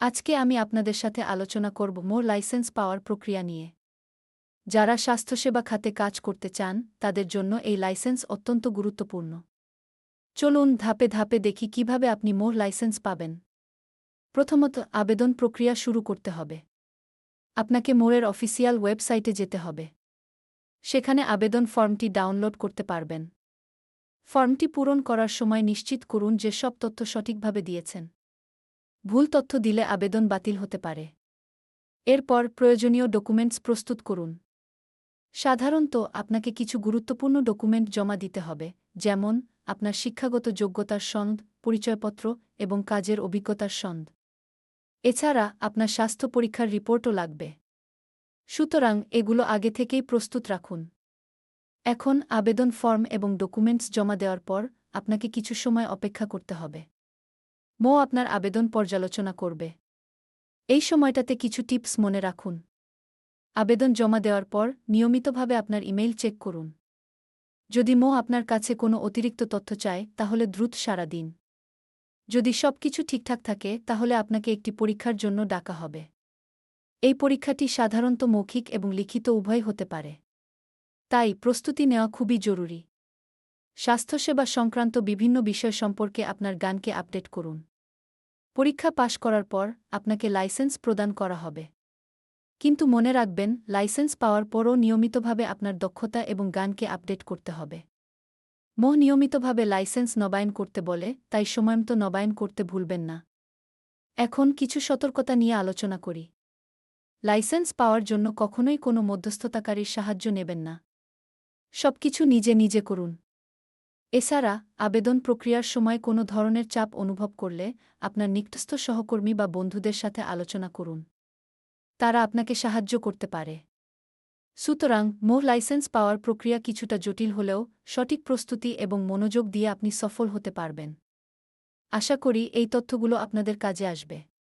আজকে আমি আপনাদের সাথে আলোচনা করব মোর লাইসেন্স পাওয়ার প্রক্রিয়া নিয়ে। যারা স্বাস্থ্যসেবা খাতে কাজ করতে চান, তাদের জন্য এই লাইসেন্স অত্যন্ত গুরুত্বপূর্ণ। চলুন ধাপে ধাপে দেখি কীভাবে আপনি মোর লাইসেন্স পাবেন। প্রথমত, আবেদন প্রক্রিয়া শুরু করতে হবে। আপনাকে মোরের অফিসিয়াল ওয়েবসাইটে যেতে হবে। সেখানে আবেদন ফর্মটি ডাউনলোড করতে পারবেন। ফর্মটি পূরণ করার সময় নিশ্চিত করুন যে সব তথ্য সঠিকভাবে দিয়েছেন। ভুল তথ্য দিলে আবেদন বাতিল হতে পারে। এরপর প্রয়োজনীয় ডকুমেন্টস প্রস্তুত করুন। সাধারণত আপনাকে কিছু গুরুত্বপূর্ণ ডকুমেন্ট জমা দিতে হবে, যেমন আপনার শিক্ষাগত যোগ্যতার সন্দ, পরিচয়পত্র এবং কাজের অভিজ্ঞতার সন্দ। এছাড়া আপনার স্বাস্থ্য পরীক্ষার রিপোর্টও লাগবে। সুতরাং এগুলো আগে থেকেই প্রস্তুত রাখুন। এখন আবেদন ফর্ম এবং ডকুমেন্টস জমা দেওয়ার পর আপনাকে কিছু সময় অপেক্ষা করতে হবে। মো আপনার আবেদন পর্যালোচনা করবে। এই সময়টাতে কিছু টিপস মনে রাখুন। আবেদন জমা দেওয়ার পর নিয়মিতভাবে আপনার ইমেইল চেক করুন। যদি মো আপনার কাছে কোনো অতিরিক্ত তথ্য চায়, তাহলে দ্রুত সারা দিন। যদি সব কিছু ঠিকঠাক থাকে, তাহলে আপনাকে একটি পরীক্ষার জন্য ডাকা হবে। এই পরীক্ষাটি সাধারণত মৌখিক এবং লিখিত উভয় হতে পারে। তাই প্রস্তুতি নেওয়া খুবই জরুরি। স্বাস্থ্যসেবা সংক্রান্ত বিভিন্ন বিষয় সম্পর্কে আপনার গানকে আপডেট করুন। পরীক্ষা পাশ করার পর আপনাকে লাইসেন্স প্রদান করা হবে। কিন্তু মনে রাখবেন, লাইসেন্স পাওয়ার পরও নিয়মিতভাবে আপনার দক্ষতা এবং গানকে আপডেট করতে হবে। মোহ নিয়মিতভাবে লাইসেন্স নবায়ন করতে বলে, তাই সময়মতো নবায়ন করতে ভুলবেন না। এখন কিছু সতর্কতা নিয়ে আলোচনা করি। লাইসেন্স পাওয়ার জন্য কখনোই কোনো মধ্যস্থতাকারীর সাহায্য নেবেন না। সবকিছু নিজে নিজে করুন। এছাড়া, আবেদন প্রক্রিয়ার সময় কোনো ধরনের চাপ অনুভব করলে আপনার নিকটস্থ সহকর্মী বা বন্ধুদের সাথে আলোচনা করুন। তারা আপনাকে সাহায্য করতে পারে। সুতরাং মোহ লাইসেন্স পাওয়ার প্রক্রিয়া কিছুটা জটিল হলেও সঠিক প্রস্তুতি এবং মনোযোগ দিয়ে আপনি সফল হতে পারবেন। আশা করি এই তথ্যগুলো আপনাদের কাজে আসবে।